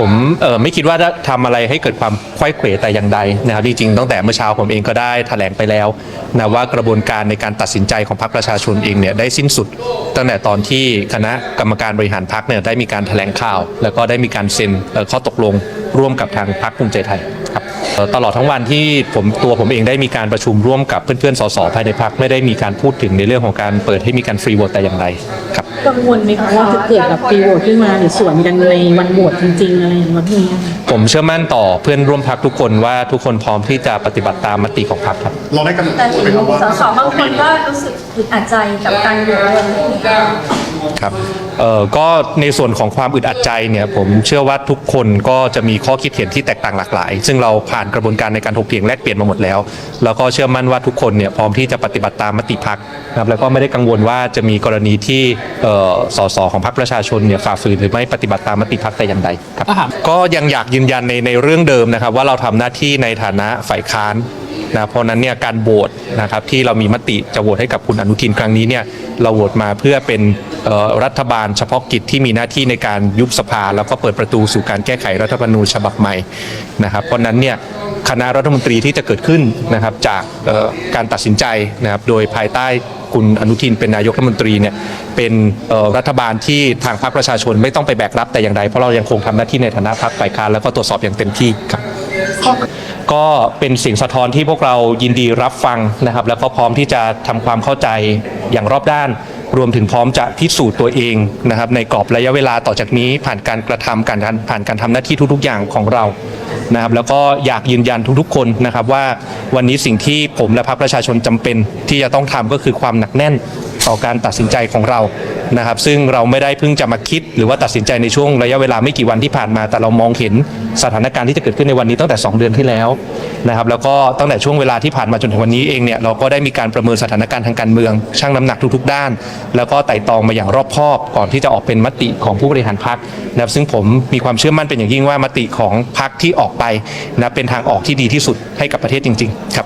ผมเออไม่คิดว่าจะทำอะไรให้เกิดความควยเขวแต่อย่างใดนะครับจริงๆตั้งแต่เมื่อเช้าผมเองก็ได้แถลงไปแล้วนะว่ากระบวนการในการตัดสินใจของพรรคประชาชนเองเนี่ยได้สิ้นสุด ตั้งแต่ตอนที่คณะกรรมการบริหารพรรคเนี่ยได้มีการแถลงข่าว แล้วก็ได้มีการเซ็นข้อตกลงร่วมกับทางพรรคภูมิใจไทยครับ ตลอดทั้งวันที่ผมตัวผมเองได้มีการประชุมร่วมกับเพื่อนๆ สสภายในพรรคไม่ได้มีการพูดถึงในเรื่องของการเปิดให้มีการฟรีโหวตแต่อย่างใดครับกังวลไหมคะว่าจะเกิดแบบฟรีโหวตขึ้นมาหรือสวนกันในวันโหวตจริงๆอะไรอย่างเงี้ยผมเชื่อมั่นต่อเพื่อนร่วมพักทุกคนว่าทุกคนพร้อมที่จะปฏิบัติตามมติของพรรคครับเราได้กำหนดแต่ตัวเห็นไหมครับว่าสสบางคนก็รู้สึกอึดอัดใจกับการโหวตในวันนี้ ครับเอ่อก็ในส่วนของความอึดอัดใจเนี่ยผมเชื่อว่าทุกคนก็จะมีข้อคิดเห็นที่แตกต่างหลากหลาย ซึ่งเราผ่านกระบวนการในการถกเถียงแลกเปลี่ยนมาหมดแล้ว แล้วก็เชื่อมั่นว่าทุกคนเนี่ยพร้อมที่จะปฏิบัติตามมติพักนะครับแล้วก็ไม่ได้กังวลว่าจะมีกรณีที่เอ่อสสของพรรคประชาชนเนี่ยฝ่าฝืนหรือไม่ปฏิบัติตามมติพักแต่อย่างใดครับก็ยังอยากยืนยันในในเรื่องเดิมนะครับ ว่าเราทำหน้าที่ในฐานะฝ่ายค้านนะเพราะฉะนั้นเนี่ยการโหวตนะครับที่เรามีมติจะโหวตให้กับคุณอนุทินครั้งนี้เนี่ยเราโหวตมาเพื่อเป็นเอ่อ รัฐบาลเฉพาะกิจที่มีหน้าที่ในการยุบสภา แล้วก็เปิดประตูสู่การแก้ไขรัฐธรรมนูญฉบับใหม่นะครับเพราะนั้นเนี่ยคณะรัฐมนตรีที่จะเกิดขึ้นนะครับจากการตัดสินใจนะครับโดยภายใต้คุณอนุทินเป็นนายกรัฐมนตรีเนี่ยเป็นรัฐบาลที่ทางพรรคประชาชนไม่ต้องไปแบกรับแต่อย่างใดเพราะเรายังคงทำหน้าที่ในฐานะพรรคฝ่ายค้านแล้วก็ตรวจสอบอย่างเต็มที่ครับก็เป็นสียงสะท้อนที่พวกเรายินดีรับฟังนะครับ แล้วก็พร้อมที่จะทำความเข้าใจอย่างรอบด้าน รวมถึงพร้อมจะพิสูจน์ตัวเองนะครับ ในกรอบระยะเวลาต่อจากนี้ผ่านการกระทำการผ่านการทำหน้าที่ทุก ๆ อย่างของเรานะครับ แล้วก็อยากยืนยันทุกๆ คนนะครับว่าวันนี้สิ่งที่ผมและพรรคประชาชนจำเป็นที่จะต้องทำก็คือความหนักแน่น ต่อการตัดสินใจของเรานะครับ ซึ่งเราไม่ได้เพิ่งจะมาคิด หรือว่าตัดสินใจในช่วงระยะเวลาไม่กี่วันที่ผ่านมา แต่เรามองเห็นสถานการณ์ที่จะเกิดขึ้นในวันนี้ตั้งแต่ 2 เดือนที่แล้วนะครับ แล้วก็ตั้งแต่ช่วงเวลาที่ผ่านมาจนถึงวันนี้เองเนี่ยเราก็ได้มีการประเมินสถานการณ์ทางการเมืองชั่งน้ำหนักทุกๆ ด้าน แล้วก็ไต่ตองมาอย่างรอบคอบก่อนที่จะออกเป็นมติของผู้บริหารพรรคนะครับ ซึ่งผมมีความเชื่อมั่นเป็นอย่างยิ่งว่ามติของพรรคที่ออกไปนะเป็นทางออกที่ดีที่สุดให้กับประเทศจริง ๆ ครับ